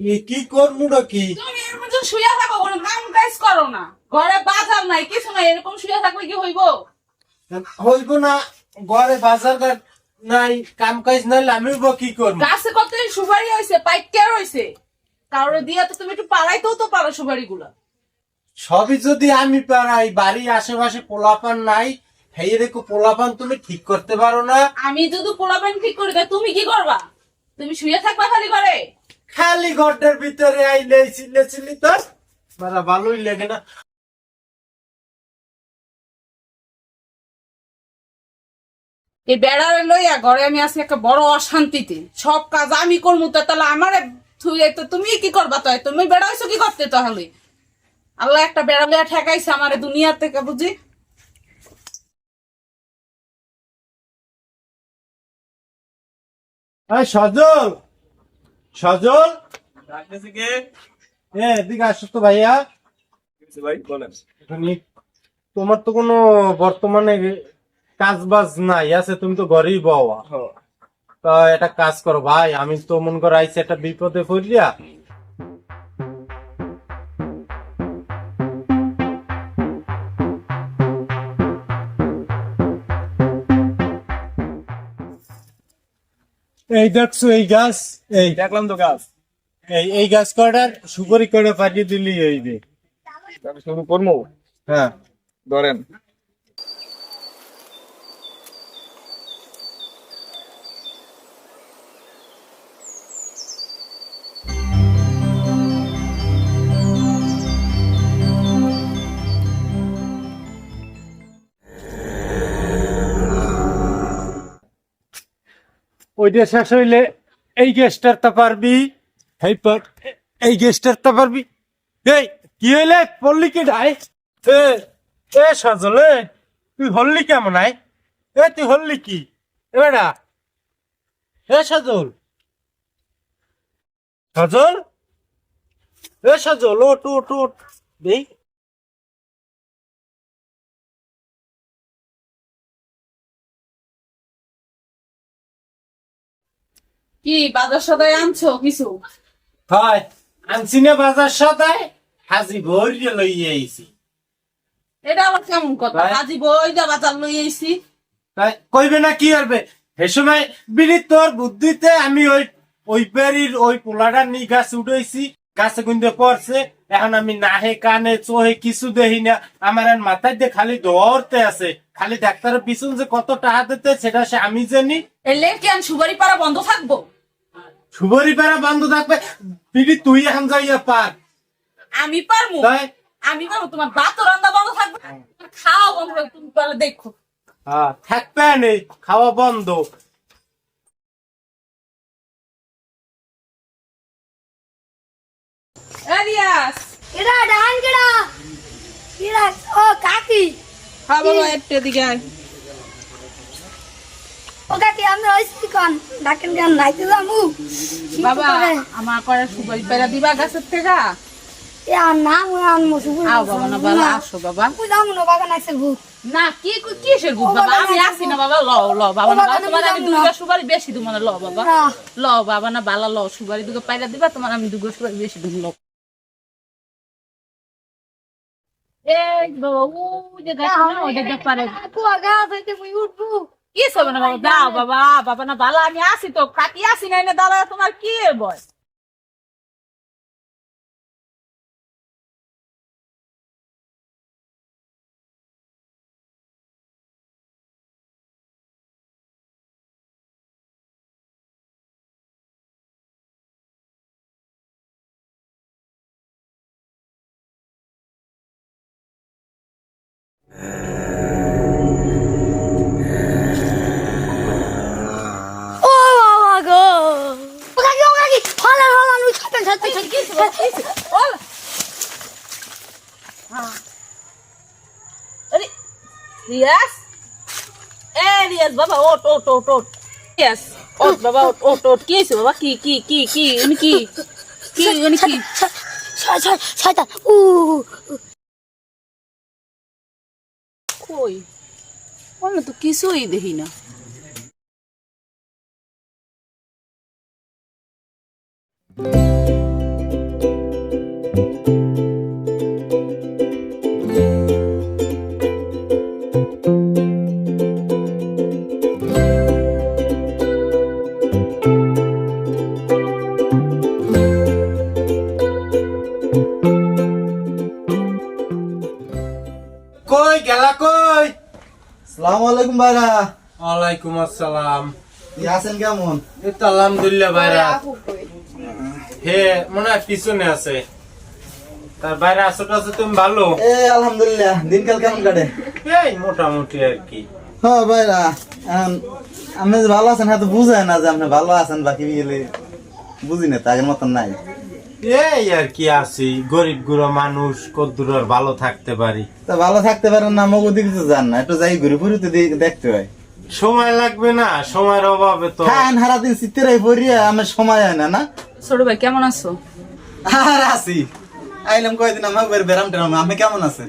কি করমুটা কি তুমি এর মধ্যে শুয়ে থাকো কোনো কাম কাজ করো না। ঘরে বাজার নাই কিছু নাই এরকম শুয়ে থাকলে কি হইব? হইব না ঘরে বাজার নাই কাম কাজ নাই আমি কি করব গাছে কত সুপারি পাইকার কারোর দিয়া তো তুমি একটু পাড়াইতেও তো পারো সুপারি গুলা সবই যদি আমি পারাই বাড়ির আশেপাশে পোলাপান নাই হেই রেখো পোলাপান তুমি ঠিক করতে পারো না। আমি যদি পোলাবেন ঠিক করি তুমি কি করবা? তুমি শুয়ে থাকবা খালি ঘরে? খালি ঘরটার ভিতরে আইলে ছিলে ছিলি তো। মারা ভালোই লাগে না। এই বেড়ারে লইয়া ঘরে আমি আছি একটা বড় অশান্তিতে। সব কাজ আমি করব তো তাহলে আমার তুমি কি করবা তো? তুমি বেড়াইছো কি করতে তাহলে? আল্লাহ একটা বেড়া লইয়া ঠেকাইছে আমার দুনিয়া থেকে বুঝি? সজল! সজল? ডাকতেছে কে? এ এদিকে আসো তো ভাইয়া। ভাই বলেন। তোমার তো কোনো বর্তমানে কাজ বাজ নাই আছে? তুমি তো ঘরেই বাবা তা একটা কাজ করো ভাই আমি তো মন করে আইছি একটা বিপদে পড়লিয়া এই দেখছ এই গাছ এই দেখলাম তো গাছ। এই এই গাছ কটার সুপারি করে পাঠিয়ে দিলি এই যে। শুরু করব? হ্যাঁ। ধরেন। ওইটা শেষ হইলে এই গ্যাসটার তা পারবি। হেই এই গ্যাসটার তা পারবি। এই কি হইলে? পড়লি কি ঢাই এ এ সজলে তুই হল্লি কেমন আই? এ, তুই হল্লি কি? এবারা এ সজল। সজল? এ সজল ওট ওট ওট দেই। কি বাজার সদাই আনছো কিছু হয় আনছি না বাজার সদায় হাজি ভরিয়ে লইয়ে আইছি। এটা আবার কেমন কথা? ভাই। আজি বই যা বাজার লই আইছি। কইবে না কি করবে সে সময় বিড়ি তোর বুদ্ধিতে আমি ওই ওই পেরির ওই পোলাটার নি গাছ উঠেছি গাছে গুন্দে পড়ছে এখন আমি নাহে কানে চোহে কিছু দেখি না। আমার মাথায় দিয়ে খালি দৌড়তে আছে। খালি ডাক্তারের পিছন যে কত টাকা দিতে সেটা সে আমি জানি। এলে কি আমি সুপারি পাড়া বন্ধ থাকব? সুবরি পাড়া বন্ধ থাকবে। বিড়ি তুই এখন যাইয়া পার। আমি পারব? তাই? আমি পারব? তোমার ভাত রান্না বন্ধ থাকবে? তোমার খাওয়া বন্ধ তুমি পারলে দেখো। হ্যাঁ থাকবে নেই খাওয়া বন্ধ। এরিয়াস এরা ডান কেডা এরা ও কাকি। হ্যাঁ বাবা একটু দিকে আয়। ও কাকি আমি ওইছি কোন? ডাকেন গান নাইতে যামু বাবা আমার করে সুপারি পেরা দিবা গাছের থেকে? আর নাম আন মসু আও বাবা না বাবা আসো বাবা। কই যামু না বাগান আছে ভূত। না কি কি কিসের গুড বাবা? আমি আসি না বাবা ল ল বাবা না তোমার আমি দুর্গা সুপারি বেশি দিব না ল বাবা। না। ল বাবা না বালা ল সুপারি দুটো পাইলা দিবা তোমার আমি দুর্গা সুপারি বেশি দিব ল এই বাবা ওই যে গাছ না ওই পারে আপু আগা থেকে মুই উঠবু। কি হবে না বাবা বাবা বাবা না বালা আমি আসি তো কাকি আসি না দাদা তোমার কি বয়? ছাতেন ছাতেন ওল হ্যাঁ আরে রিয়াস এ রিয়াস বাবা ওট ওট ওট ওট রিয়াস ওট বাবা ওট ওট ওট কি হয়েছে বাবা? কি কি কি কি? উনি কি? কি উনি কি? শয়তান উ কই? আমি তো কিছুই দেখি না। Assalamualaikum Bara. Waalaikumsalam. Yasin kamu? Alhamdulillah Bara. হে মনে হয় পিছনে আছে। তার বাইরে আছে তুমি ভালো? এ আলহামদুলিল্লাহ দিনকাল কেমন কাটে? এই মোটামুটি আর কি। হ্যাঁ ভাইরা আপনি যে ভালো আছেন হয়তো বুঝায় না যে আপনি ভালো আছেন বাকি গেলে বুঝি না তাগের মতন নাই। এই আর কি আছি গরিব গুড়ো মানুষ কদ্দুর ভালো থাকতে পারি। তা ভালো থাকতে পারেন না আমাকে দিকে তো যান না একটু যাই ঘুরে ঘুরে তো দেখতে হয়। সময় লাগবে না সময়ের অভাবে তো। খান সারাদিন শীতের পড়িয়া আমার সময় হয় না না? ছোট ভাই কেমন আছো? আর আছি। আইলাম কয়দিন বের বেরাম টেরাম আপনি কেমন আছেন?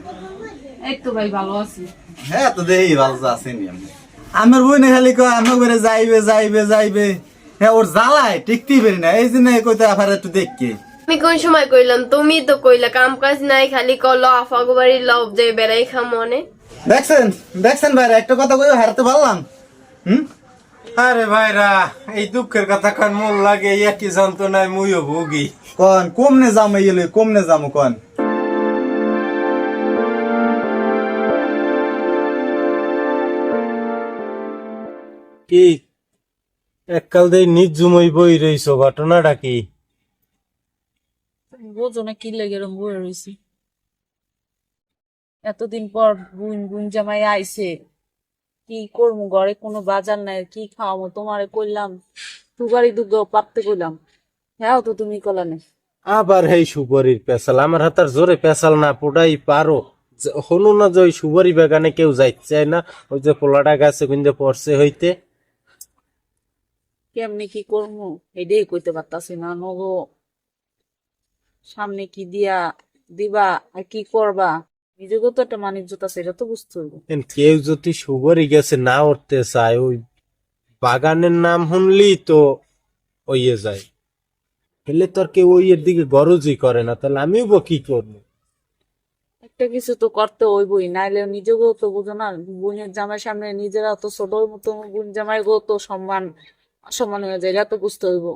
এই তো ভাই ভালো আছি। হ্যাঁ তো দেই ভালো আছেনি আমি। আমার বই না খালি কয় আমাকে বেরে যাইবে যাইবে যাইবে। হ্যাঁ ওর জ্বালায় টিকতেই পারি না। এই জন্য কইতে আবার একটু দেখকে আমি কোন সময় কইলাম? তুমি তো কইলা কাম কাজ নাই খালি কল আফাগো বাড়ি লব যে বেড়াই খা মনে। দেখছেন? দেখছেন ভাই একটা কথা কই হারতে পারলাম। হুম? আরে ভাইরা এই দুঃখের কথা কান মন লাগে একই যন্ত্রণায় মুইও ভুগি। কন কমনে যাম এলে কমনে যাম কন। কি? এককাল দিয়ে নির্জুমই বই রইছ ঘটনাটা কি? বোঝো না কি লেগে এরম বয়ে রয়েছি এতদিন পর বুন বুন জামাই আইছে। কি করব ঘরে কোনো বাজার নাই কি খাওয়াবো তোমারে কইলাম তুগারি দুগ্গ পাততে কইলাম। হ্যাঁ তো তুমি কলা নেই। আবার হেই সুবরির পেশাল আমার হাতার জোরে পেশাল না পোড়াই পারো। হনু না যে ওই সুবরি বাগানে কেউ যাইতে না ওই যে পোলাটা গাছে কিন্তু পড়ছে হইতে। কেমনি কি করব এটাই কইতে পারতাছি না নগো। সামনে কি দিয়া দিবা আর কি করবা? নিজেকে তো একটা মানিজ্যতা আছে এটা তো বুঝতে হইব। কেউ যদি গেছে না উঠতে চায় ওই বাগানের নাম শুনলি তো ওইয়ে যায়। এলে তোর কেউ ওইয়ের দিকে গরজই করে না তাহলে আমিও বা কি করব? একটা কিছু তো করতে হইবই নাইলে নিজেকেও তো বুঝো না বোনের জামাই সামনে নিজেরা তো ছোট মতো বোন জামাই গো তো সম্মান অসম্মান হয়ে যায় এটা তো বুঝতে হইব।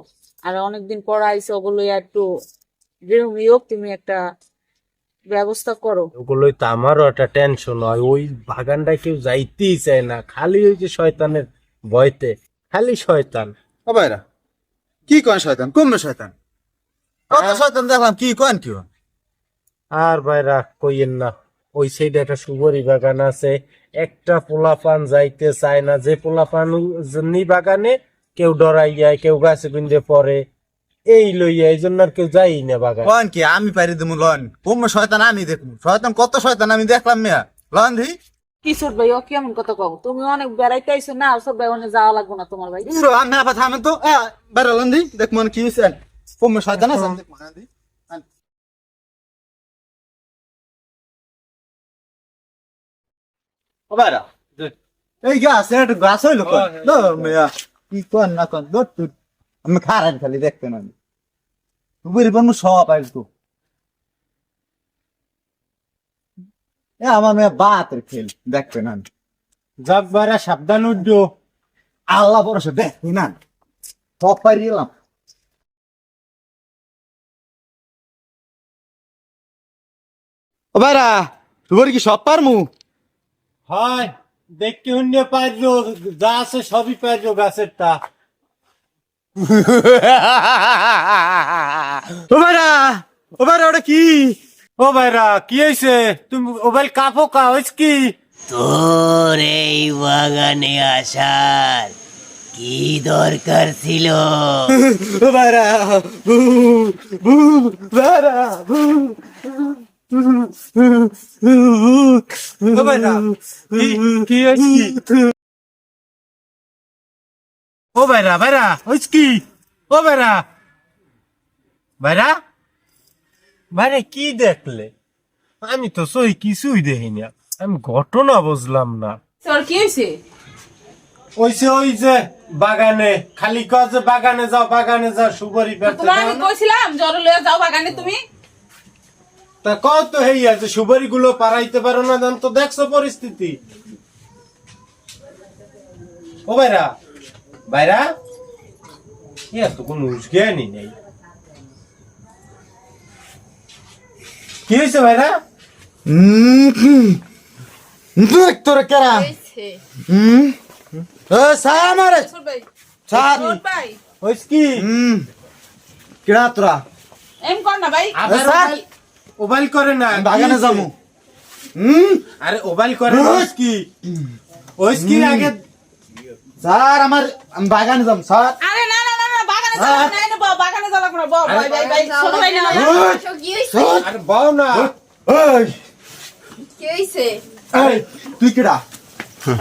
আর অনেকদিন পর আইসে ওগুলো একটু যেরকমই হোক তুমি একটা ব্যবস্থা করো। ওগুলোই তো আমারও একটা টেনশন হয়। ওই বাগানটায় কেউ যাইতেই চায় না। খালি ওই যে শয়তানের ভয়তে। খালি শয়তান। ও ভাইরা কি কন শয়তান? কমনে শয়তান? কত শয়তান দেখলাম কি কন কি আর ভাইরা কইয়েন না ওই সাইডে একটা সুবরি বাগান আছে। একটা পোলাপান যাইতে চায় না। যে পোলাপান নি বাগানে কেউ ডরাইয়া কেউ গাছে গুঞ্জে পড়ে। এই লইয়া এই জন্য আর কেউ যাই না বাগান কন কি? আমি পারি দেবো লন। কমনে শয়তান আমি দেখব। শয়তান কত শয়তান আমি দেখলাম মিয়া। লন দি। কি ছোট ভাই ও কেমন কথা কও? তুমি অনেক বেড়াইতে আইছো না আর সব ভাই অনেক যাওয়া লাগবো না তোমার ভাই। পুরো আমি আবার থামেন তো বেড়া লন দি। দেখ মন কি হয়েছে কমনে শয়তান আছে দেখব হ্যাঁ দি। ও এই গাছ একটা গাছ হইল কন দর মিয়া। কি কন না কন দর তুই। আমি খারাপ খালি দেখতে না বুড়ি বনু সব আইল তো। এ আমার মেয়ে বাতের খেল দেখতে না যাক সাবধান উঠো আল্লাহ ভরসা দেখতে না সব পারিলাম ও ভাইরা তোর কি সব পারমু? হয় দেখতে শুনলে পাইলো যা আছে সবই পাইলো গাছেরটা। ও ভাইরা ও ভাইরা ওটা কি ও ভাইরা কি হয়েছে তুমি মোবাইল কাপো কা হয়েছে কি তোর এই বাগানে আসার কি দরকার ছিল ও ভাইরা ভু, ভু, ভাইরা ভু, ও ভাইরা কি- কি হয়েছে ও ভাইরা ভাইরা হয়েছে কি? ও ভাইরা। ভাইরা? ভাইরা কি দেখলে? আমি তো সই কিছুই দেখিনি। আমি ঘটনা বুঝলাম না। তোর কি হয়েছে ওইছে ওই যে বাগানে। খালি কয় যে বাগানে যাও বাগানে যাও সুপারি পেতে তোমার আমি কইছিলাম জ্বর লয়ে যাও বাগানে তুমি। তা কত হেই আছে সুপারি গুলো পারাইতে পারো না জান তো দেখছ পরিস্থিতি। ও ভাইরা ভাইরা ইয়া তো কোনো জ্ঞানই নেই। কি হয়েছে ভাইরা? উম, দেখ কেরা হুম? সার হইস কি? হুম। কেডা তোরা? এম কর না ভাই। স্যার। ওবাইল- করে না। আমি বাগানে? যামু হুম? আরে ওবাইল করে না, হইস কি? হইস কি আগে? স্যার আমার আমি বাগানে যাম স্যার। আরে না না না বাগানে হ্যাঁ। যাও না না বাগানে যাও না বাবা ভাই ভাই ভাই ছোট ভাই না। আরে বাও না। এই কি হয়েছে এই তুই কেডা?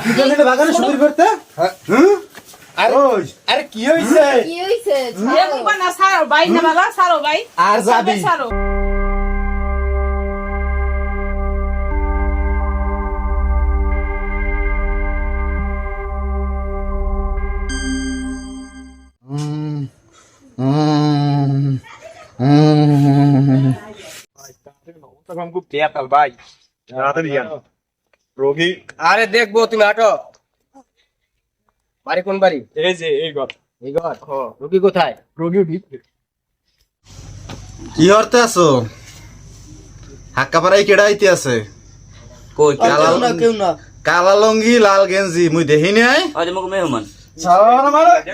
তুই জানি বাগানে শুরু করতে? হুম? আরে কি হইছে? কি হয়েছে না সারো ভাই না বাবা সারো ভাই। আর যাবি। সারো খুব তেয়াতাল ভাই রোগী আরে দেখব তুমি আটো বাড়ি কোন বাড়ি এই যে এই ঘর এই ঘর রুগী কোথায় রোগী কি হরতে আছো হাক্কা পাড়াই কেডা আইতে আছে কই কালা কালা লঙ্গি লাল গেঞ্জি মুই দেখি নাই আজ মোক মেহমান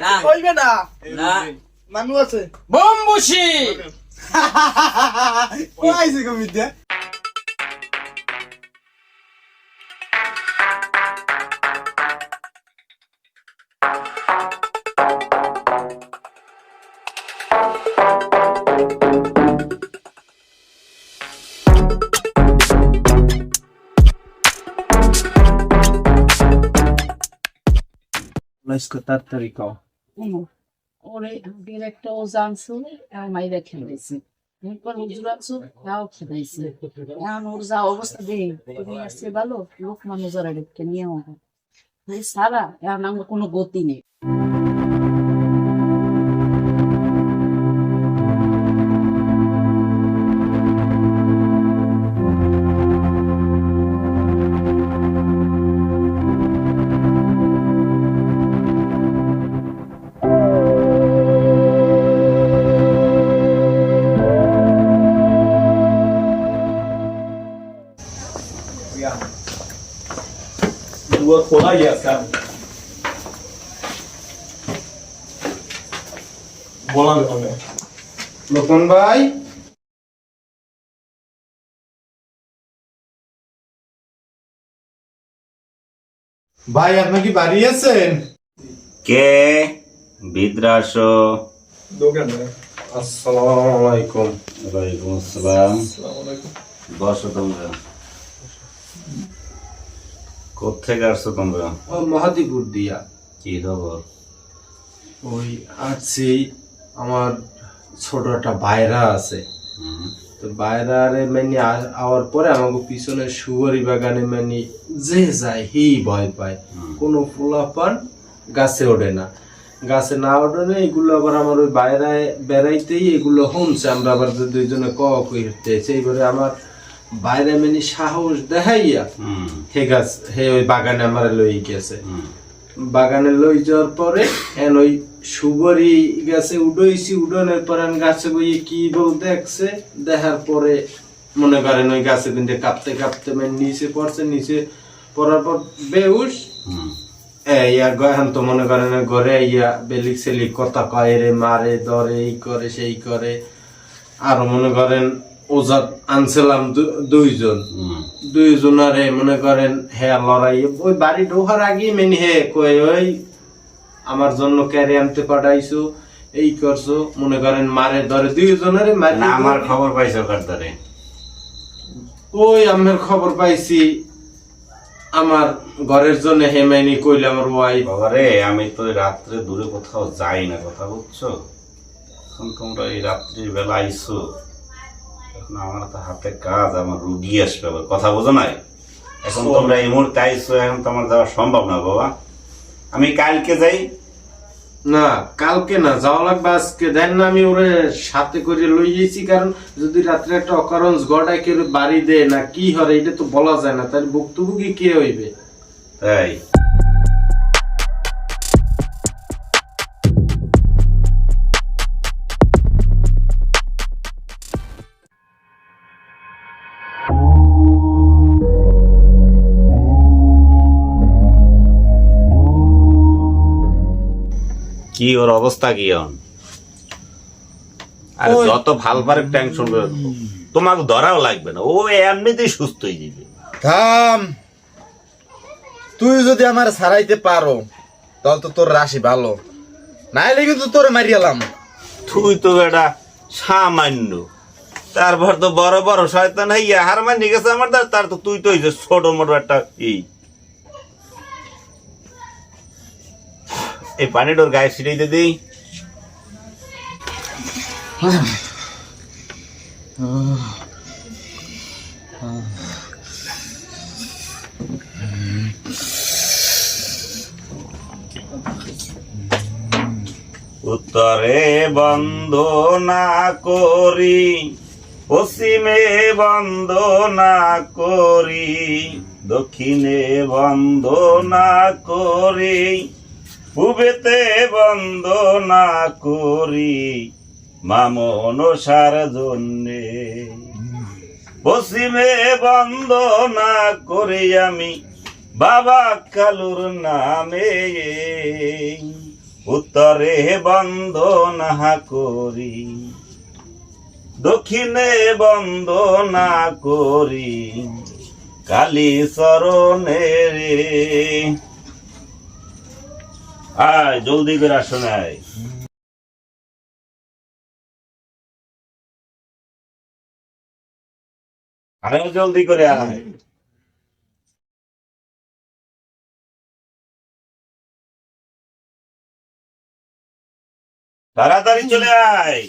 না কইবে না না মানু আছে বম্বুশি কই আইছে গো মিদ্যা Let's go tartaricau. 1. ওরে একটা ওজন ও জানছিল আমাইরা খেলেছি এরপর হুজুরাচু তাও খেলাইছে এখন ওর যা অবস্থা দেই তুমি আসছে ভালো লোক মানুষ আর নিয়ে সারা এখন আমার কোনো গতি নেই আছে বলার হবে লোকন ভাই? ভাই আপনি কি বাড়ি আছেন? কে? বিদ্রাস। দোকান আসসালামু আলাইকুম। ওয়ালাইকুম আসসালাম। বসো তোমরা। কোথেকে আসছো তোমরা? ও মহাদিপুর দিয়া। কি খবর? ওই আসছি আমার ছোট একটা বাইরা আছে। তো বাইরারে মানে আওয়ার পরে আমাকে পিছনে সুগরি বাগানে মানে যে যায় হি ভয় পায়। কোনো ফুলাপান গাছে ওঠে না। গাছে না ওঠে না এগুলো আবার আমার ওই বাইরায় বেড়াইতেই এগুলো শুনছে আমরা আবার দুইজনে ক কইতে এইবারে আমার বাইরে মানে সাহস দেখাইয়া হে গাছ হে ওই বাগানে আমার লই গেছে। বাগানে লই যাওয়ার পরে এন ওই সুগরি গাছে উডইছি উডনের পরে গাছে বই কি বল দেখছে দেখার পরে মনে করেন ওই গাছে কিন্তু কাঁপতে কাঁপতে মানে নিচে পড়ছে নিচে পড়ার পর বেউস ইয়া এখন তো মনে করেন ঘরে ইয়া বেলিক সেলিক কথা কয় রে মারে ধরে এই করে সেই করে। আরও মনে করেন ওজাত আনছিলাম দুইজন। দুইজনারে মনে করেন হে লড়াই ওই বাড়ি ঢোকার আগে মেনি হে কই ওই আমার জন্য ক্যারে আনতে পাঠাইছো এই করছ। মনে করেন মারে ধরে দুইজনের মারে আমার খবর পাইছো কারদারে ওই আমার খবর পাইছি আমার ঘরের জন্য হেমাইনি কইলে আমার ওয়াইফ বাবারে আমি তো রাত্রে দূরে কোথাও যাই না কথা বুঝছ? তোমরা এই রাত্রির বেলা আইছো। এখন আমার তো হাতে কাজ আমার রুগী আসবে আবার কথা বোঝো নাই? এখন তোমরা এই মুহূর্তে আইছো এখন তো আমার যাওয়া সম্ভব না বাবা। আমি কালকে যাই। না কালকে না যাওয়া লাগবে আজকে। দেন না আমি ওরে সাথে করে লই গেছি কারণ যদি রাত্রে একটা অকারণ গড়ায় কেউ বাড়ি দেয় না কি হরে এটা তো বলা যায় না। তাহলে ভুক্তভোগী কে হইবে? তাই? কি ওর অবস্থা কি আর যত ভালো পারে টেনশন তোমাকে ধরাও লাগবে না। ও এমনিতেই সুস্থ হয়ে যাবে থাম। তুই যদি আমার ছাড়াইতে পারো তাহলে তো তোর রাশি ভালো। নাইলে কিন্তু তোর মারিয়ালাম তুই তো বেটা সামান্য। তারপর তো বড় বড় শয়তান হইয়া হার মানি গেছে আমার তার তো তুই তো ছোট মোটো একটা এই এই পানিটার গায়ে ছিটাইতে দিই। উত্তরে বন্ধ না করি, পশ্চিমে বন্ধ না করি, দক্ষিণে বন্ধ না করি। পূবেতে বন্ধ না করি মামনসার জন্যে। পশ্চিমে বন্ধ না করি আমি বাবা কালুর নামে। উত্তরে বন্ধ না করি, দক্ষিণে বন্ধ না করি, কালী চরণে রে। আয়, জলদি করে আসো নাই। আরে জলদি করে আয়। তাড়াতাড়ি চলে আয়।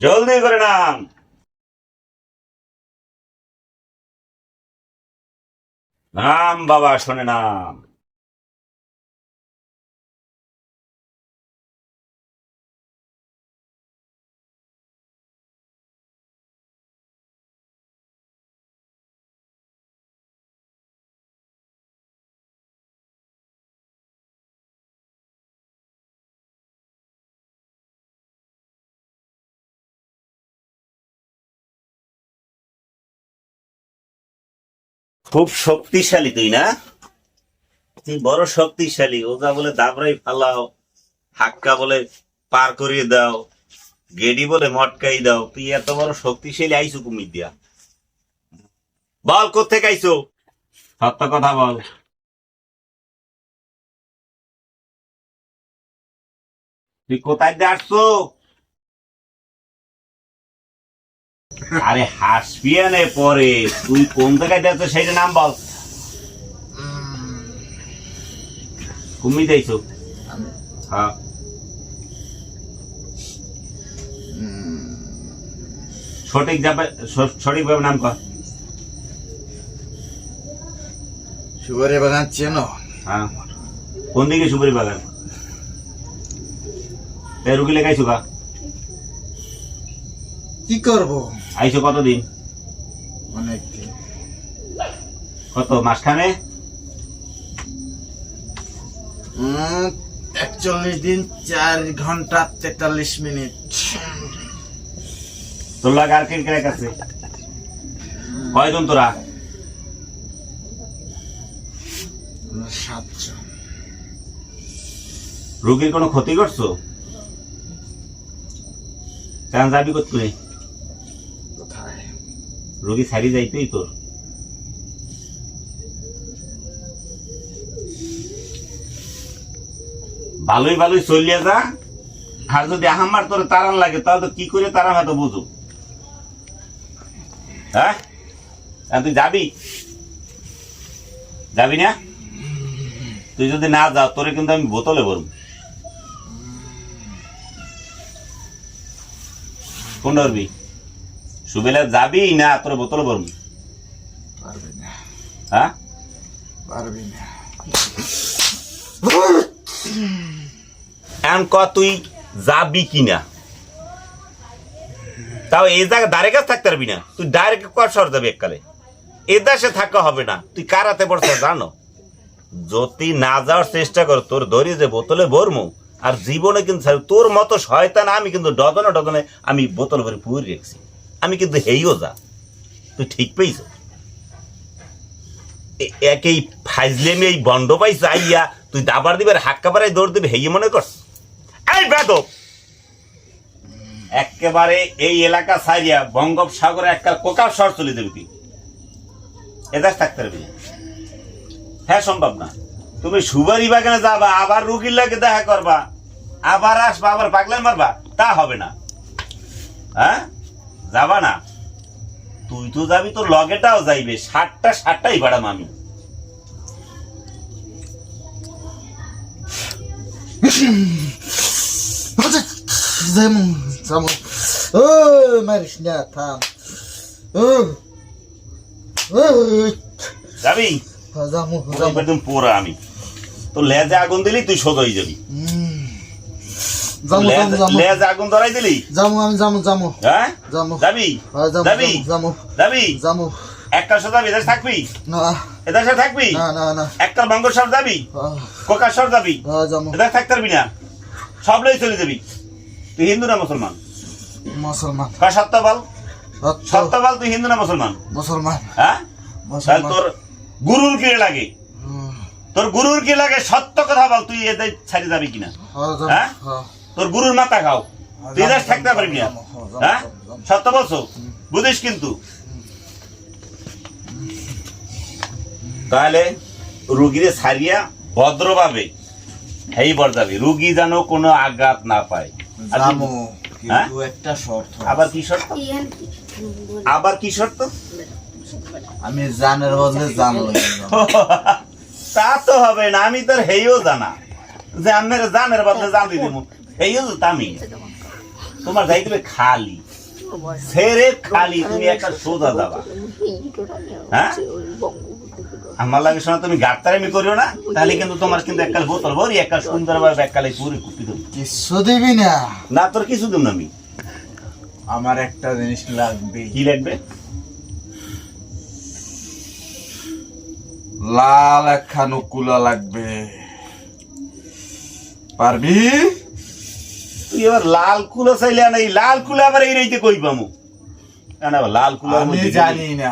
জলদি করে নাম। নাম বাবা শোনে নাম। খুব শক্তিশালী তুই না? তুই বড় শক্তিশালী। ওজা বলে দাবরাই ফালাও, হাক্কা বলে পার করিয়ে দাও, গেডি বলে মটকাই দাও। তুই এত বড় শক্তিশালী আইসু কুমির দিয়া। বল কোথেকে আইসো? সত্য কথা বল। তুই কোথায় দিয়ে আসছো আরে হাসবি না পরে তুই কোন জায়গায় দেখছ সেইটা নাম বল। কুমি দিয়েছ হ্যাঁ। সঠিক যাবে সঠিক ভাবে নাম কর। সুগারে বাগান চেনো? হ্যাঁ। কোন দিকে সুপারি বাগান রুগী লেগাইছো কা? কি করব? আইছো কতদিন? অনেক। কত মাসখানে? একচল্লিশ দিন চার ঘণ্টা তেতাল্লিশ মিনিট। তোর লাগে আর কে কে আছে? কয়জন তোরা? সাতজন। রুগীর কোনো ক্ষতি করছ? কেন যাবি করতে কোথায় রোগী ছাড়ি যাইতেই তোর। ভালোই ভালোই চলিয়ে যা, আর যদি আহাম্মার তোর তারান লাগে, তাহলে তো কি করে তারা এত বুঝো হ্যাঁ? তুই যাবি? যাবি না? তুই যদি না যাও, তোরে কিন্তু আমি বোতলে ভরব। কোন ধরবি? সুবেলা যাবি না তোর বোতলে ভরবি? পারবি না। হ্যাঁ? পারবি না। এখন ক তুই যাবি কিনা? তাও এই জায়গা দাঁড়ে কাছে থাকতে পারবি না। তুই ডাইরেক্ট কর সর যাবি এককালে? এ দেশে থাকা হবে না। তুই কারাতে পড়ছে জানো? যদি না যাওয়ার চেষ্টা কর তোর ধরি যে বোতলে ভরমু আর জীবনে কিন্তু তোর মতো শয়তান আমি কিন্তু ডজনে ডজনে আমি বোতল ভরে পুরি রেখেছি। আমি কিন্তু হেইও যা। তুই ঠিক পেয়েছ? একেই ফাইজলেমি এই বন্ড পাই চাইয়া তুই দাবার দিবার হাক্কা পাড়ায় দৌড় দিবি হেয়ে মনে করস এই বেদব! একেবারে এই এলাকা সারিয়া বঙ্গোপসাগরে একটা কোকার শহর চলে দেবে তুই। এদাস থাকতে পারবি। হ্যাঁ সম্ভব না। তুমি সুবারি বাগানে যাবা, আবার রুগীর লাগে দেখা করবা, আবার আসবা, আবার পাগলান মারবা, তা হবে না। হ্যাঁ? যাবা না। তুই তো যাবি তোর লগেটাও যাইবে। ষাটটা ষাটটাই বাড়াম আমি। ও যাবি? একদম পোড়া আমি। তো লেজে আগুন দিলি তুই সোজ হয়ে যাবি। যামু লেজ- যামু লেজে আগুন ধরাই দিলি? যামু আমি যামু যামু হ্যাঁ? যামু যাবি? হ্যাঁ, যামু যাবি? যাবি? যামু একটা সোজা এদেশে থাকবি? না। এদেশে থাকবি? না না না। একটা যাবি? কোকাশর যাবি? হ্যাঁ, যামু এদেশে থাকতে পারবি না? সব লই চলে যাবি। তুই হিন্দু না মুসলমান? মুসলমান। কয় সত্য বল সত্য। সত্য তুই হিন্দু না মুসলমান? মুসলমান। হ্যাঁ? তোর গুরুর কি লাগে? তোর গুরুর কি লাগে? সত্য কথা বল তুই এদের ছাড়ি যাবি কিনা? হ্যাঁ, হ্যাঁ? হ্যাঁ। তোর গুরুর মাথা খাও। তুই এদের থাকতে পারবি না হ্যাঁ সত্য বলছো? বুঝিস কিন্তু। তাহলে রুগীরে ছাড়িয়া ভদ্রভাবে এই বর যাবি। রুগী যেন কোনো আঘাত না পায়। হ্যাঁ? কিন্তু একটা শর্ত আবার কি শর্ত? আবার কি শর্ত? আমি জানের বদলে জান তা তো হবে না আমি তোর হেইও জানা। যে আমের জানের বদলে জান দিয়ে হেইও তো তামি তোমার যাই দিবে খালি। সেরে খালি তুমি একটা সোজা দাবা। হ্যাঁ? আমার লাগে শোনা তুমি গাড়তারামি করিও না তাহলে কিন্তু তোমার কিন্তু এককাল বোতল ভরি এককাল সুন্দর ভাবে এককালে পুরি কুপি দেবো কিছু দিবি না। না তোর কিছু দেব না আমি। আমার একটা জিনিস লাগবে। কি লাগবে? লাল একখানো কুলা লাগবে। পারবি? তুই এবার লাল কুলো চাইলে না এই লাল কুলো আবার এই রইতে কই পামু? না লাল কুলো আমি জানি না।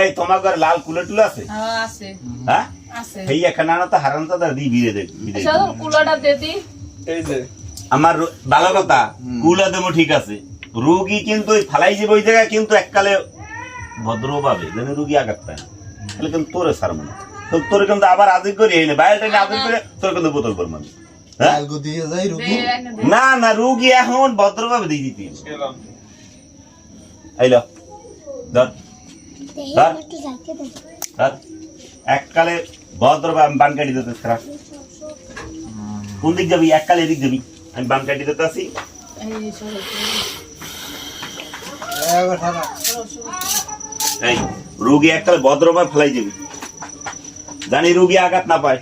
এই তোমার ঘরে লাল কুলো টুলো আছে? হ্যাঁ, আছে। হ্যাঁ? আছে। এই এখানে আনা তো হারান তো দি বিরে দে। চল কুলাটা দে দি। এই যে। আমার ভালো কথা কুলা দেবো ঠিক আছে। রুগী কিন্তু ওই ফালাই যে ওই জায়গায় কিন্তু এককালে ভদ্রভাবে যেন রুগী আঘাত পায় না। তাহলে কিন্তু তোরে সার না। তো তোর কিন্তু আবার আদিক করে এনে বাইরে থেকে আদিক করে তোর কিন্তু বোতল করব হ্যাঁ। না না রুগী এখন ভদ্রভাবে দিয়ে দিতে ধর। এককালে ভদ্রভাবে আমি বান কাটি দিতে খারাপ কোন দিক যাবি? এককালে এদিক যাবি। আমি বান কাটি দিতে আসি এই রুগী একটা ভদ্রভাবে ফেলাই দিবি। জানি রুগী আঘাত না পায়।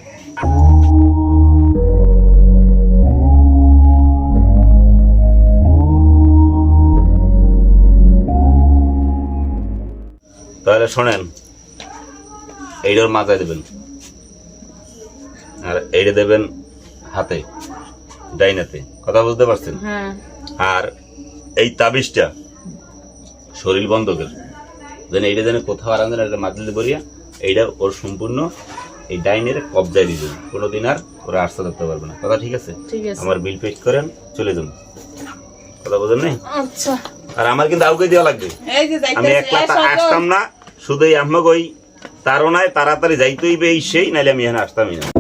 তাহলে শোনেন এইটার মাথায় দেবেন। আর এইটা দেবেন হাতে ডাইনাতে। কথা বুঝতে পারছেন? হ্যাঁ। আর এই তাবিজটা শরীর বন্ধকের যেন এইটা যেন কোথাও আরাম যেন একটা মাদলি বলিয়া এইটা ওর সম্পূর্ণ এই ডাইনের কবজায় দিয়ে দেবেন। কোনোদিন আর ওরা আসতে ধরতে পারবে না। কথা ঠিক আছে? আমার বিল পেড করেন চলে যান। কথা বোঝেন নাই? আচ্ছা। আর আমার কিন্তু আউকে দেওয়া লাগবে। আমি একলা আসতাম না। শুধু তারও নাই তাড়াতাড়ি যাইতেই এই সেই নাহলে আমি এখানে আসতামই না।